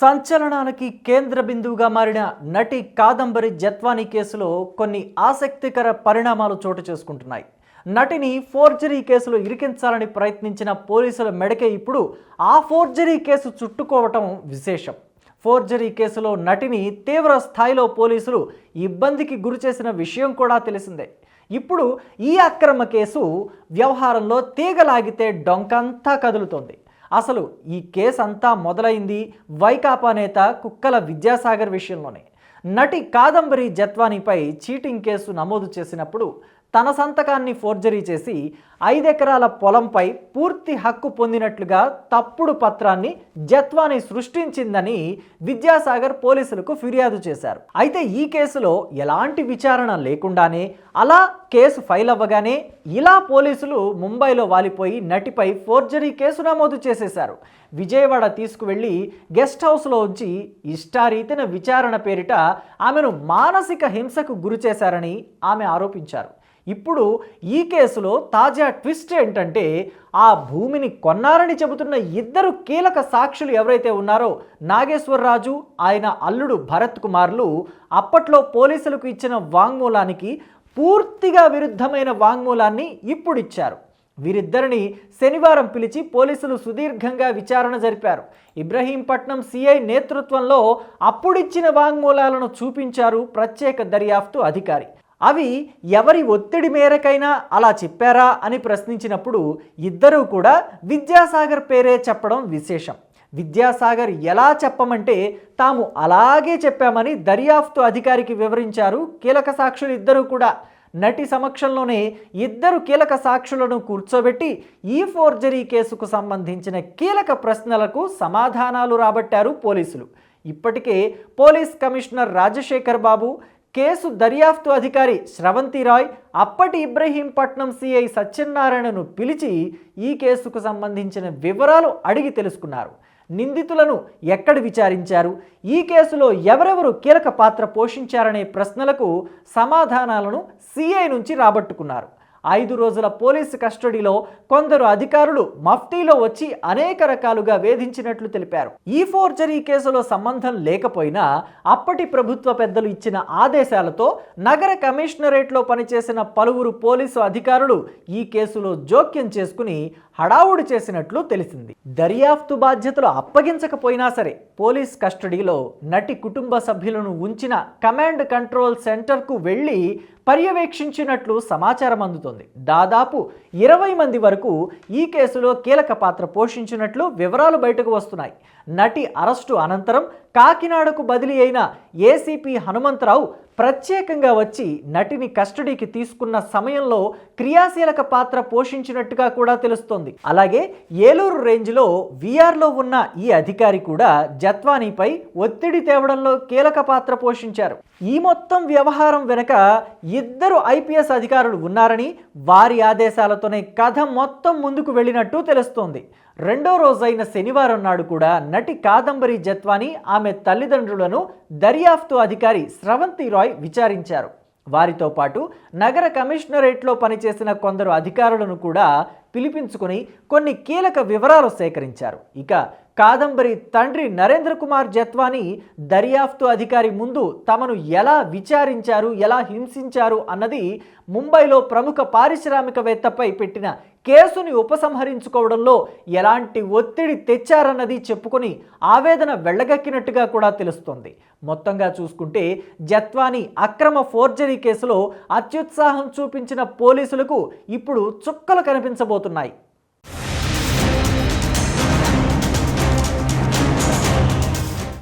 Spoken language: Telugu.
సంచలనానికి కేంద్ర బిందువుగా మారిన నటి కాదంబరి జత్వానీ కేసులో కొన్ని ఆసక్తికర పరిణామాలు చోటు చేసుకుంటున్నాయి. నటిని ఫోర్జరీ కేసులో ఇరికించాలని ప్రయత్నించిన పోలీసుల మెడకే ఇప్పుడు ఆ ఫోర్జరీ కేసు చుట్టుకోవటం విశేషం. ఫోర్జరీ కేసులో నటిని తీవ్ర స్థాయిలో పోలీసులు ఇబ్బందికి గురిచేసిన విషయం కూడా తెలిసిందే. ఇప్పుడు ఈ అక్రమ కేసు వ్యవహారంలో తీగలాగితే డొంకంతా కదులుతోంది. అసలు ఈ కేసు అంతా మొదలైంది వైకాపా నేత కుక్కల విద్యాసాగర్ విషయంలోనే. నటి కాదంబరి జత్వానీపై చీటింగ్ కేసు నమోదు చేసినప్పుడు తన సంతకాన్ని ఫోర్జరీ చేసి ఐదెకరాల పొలంపై పూర్తి హక్కు పొందినట్లుగా తప్పుడు పత్రాన్ని జత్వాని సృష్టించిందని విద్యాసాగర్ పోలీసులకు ఫిర్యాదు చేశారు. అయితే ఈ కేసులో ఎలాంటి విచారణ లేకుండానే అలా కేసు ఫైల్ అవ్వగానే ఇలా పోలీసులు ముంబైలో వాలిపోయి నటిపై ఫోర్జరీ కేసు నమోదు చేసేశారు. విజయవాడ తీసుకువెళ్ళి గెస్ట్ హౌస్లో ఉంచి ఇష్టారీతిన విచారణ పేరిట ఆమెను మానసిక హింసకు గురి చేశారని ఆమె ఆరోపించారు. ఇప్పుడు ఈ కేసులో తాజా ట్విస్ట్ ఏంటంటే ఆ భూమిని కొన్నారని చెబుతున్న ఇద్దరు కీలక సాక్షులు ఎవరైతే ఉన్నారో నాగేశ్వరరాజు ఆయన అల్లుడు భరత్ కుమార్లు అప్పట్లో పోలీసులకు ఇచ్చిన వాంగ్మూలానికి పూర్తిగా విరుద్ధమైన వాంగ్మూలాన్ని ఇప్పుడు ఇచ్చారు వీరిద్దరిని శనివారం పిలిచి పోలీసులు సుదీర్ఘంగా విచారణ జరిపారు. ఇబ్రహీంపట్నం సిఐ నేతృత్వంలో అప్పుడిచ్చిన వాంగ్మూలాలను చూపించారు ప్రత్యేక దర్యాప్తు అధికారి. అవి ఎవరి ఒత్తిడి మేరకైనా అలా చెప్పారా అని ప్రశ్నించినప్పుడు ఇద్దరూ కూడా విద్యాసాగర్ పేరే చెప్పడం విశేషం. విద్యాసాగర్ ఎలా చెప్పమంటే తాము అలాగే చెప్పామని దర్యాప్తు అధికారికి వివరించారు కీలక సాక్షులు ఇద్దరూ కూడా. నటి సమక్షంలోనే ఇద్దరు కీలక సాక్షులను కూర్చోబెట్టి ఈ ఫోర్జరీ కేసుకు సంబంధించిన కీలక ప్రశ్నలకు సమాధానాలు రాబట్టారు పోలీసులు. ఇప్పటికే police commissioner Rajasekhar Babu case దర్యాప్తు అధికారి స్రవంతి రాయ్ అప్పటి ఇబ్రహీంపట్నం సిఐ సత్యనారాయణను పిలిచి ఈ కేసుకు సంబంధించిన వివరాలు అడిగి తెలుసుకున్నారు. నిందితులను ఎక్కడ విచారించారు? ఈ కేసులో ఎవరెవరు కీలక పాత్ర పోషించారనే ప్రశ్నలకు సమాధానాలను సిఐ నుంచి రాబట్టుకున్నారు. ఐదు రోజుల పోలీసు కస్టడీలో కొందరు అధికారులు మఫ్టీలో వచ్చి అనేక రకాలుగా వేధించినట్లు తెలిపారు. ఈ ఫోర్జరీ కేసులో సంబంధం లేకపోయినా అప్పటి ప్రభుత్వ పెద్దలు ఇచ్చిన ఆదేశాలతో నగర కమిషనరేట్లో పనిచేసిన పలువురు పోలీసు అధికారులు ఈ కేసులో జోక్యం చేసుకుని హడావుడి చేసినట్లు తెలిసింది. దర్యాప్తు బాధ్యతలు అప్పగించకపోయినా సరే పోలీస్ కస్టడీలో నటి కుటుంబ సభ్యులను ఉంచిన కమాండ్ కంట్రోల్ సెంటర్కు వెళ్ళి పర్యవేక్షించినట్లు సమాచారం అందుతోంది. దాదాపు ఇరవై మంది వరకు ఈ కేసులో కీలక పాత్ర పోషించినట్లు వివరాలు బయటకు వస్తున్నాయి. నటి అరెస్టు అనంతరం కాకినాడకు బదిలీ అయిన ఏసీపీ హనుమంతరావు ప్రత్యేకంగా వచ్చి నటిని కస్టడీకి తీసుకున్న సమయంలో క్రియాశీలక పాత్ర పోషించినట్టుగా కూడా తెలుస్తోంది. అలాగే ఏలూరు రేంజ్లో వీఆర్లో ఉన్న ఈ అధికారి కూడా జత్వానీపై ఒత్తిడి తేవడంలో కీలక పాత్ర పోషించారు. ఈ మొత్తం వ్యవహారం వెనుక ఇద్దరు ఐపీఎస్ అధికారులు ఉన్నారని వారి ఆదేశాలతోనే కథ మొత్తం ముందుకు వెళ్ళినట్టు తెలుస్తోంది. రెండో రోజైన శనివారం నాడు కూడా నటి కాదంబరి జత్వాని ఆమె తల్లిదండ్రులను దర్యాప్తు అధికారి స్రవంతి రాయ్ విచారించారు. వారితో పాటు నగర కమిషనరేట్లో పనిచేసిన కొందరు అధికారులను కూడా పిలిపించుకుని కొన్ని కీలక వివరాలు సేకరించారు. ఇక కాదంబరి తండ్రి నరేంద్ర కుమార్ జత్వాని దర్యాప్తు అధికారి ముందు తమను ఎలా విచారించారు ఎలా హింసించారు అన్నది ముంబైలో ప్రముఖ పారిశ్రామికవేత్తపై పెట్టిన కేసుని ఉపసంహరించుకోవడంలో ఎలాంటి ఒత్తిడి తెచ్చారన్నది చెప్పుకొని ఆవేదన వెళ్ళగక్కినట్టుగా కూడా తెలుస్తోంది. మొత్తంగా చూసుకుంటే జత్వాని అక్రమ ఫోర్జరీ కేసులో అత్యుత్సాహం చూపించిన పోలీసులకు ఇప్పుడు చుక్కలు కనిపించబోతున్నాయి.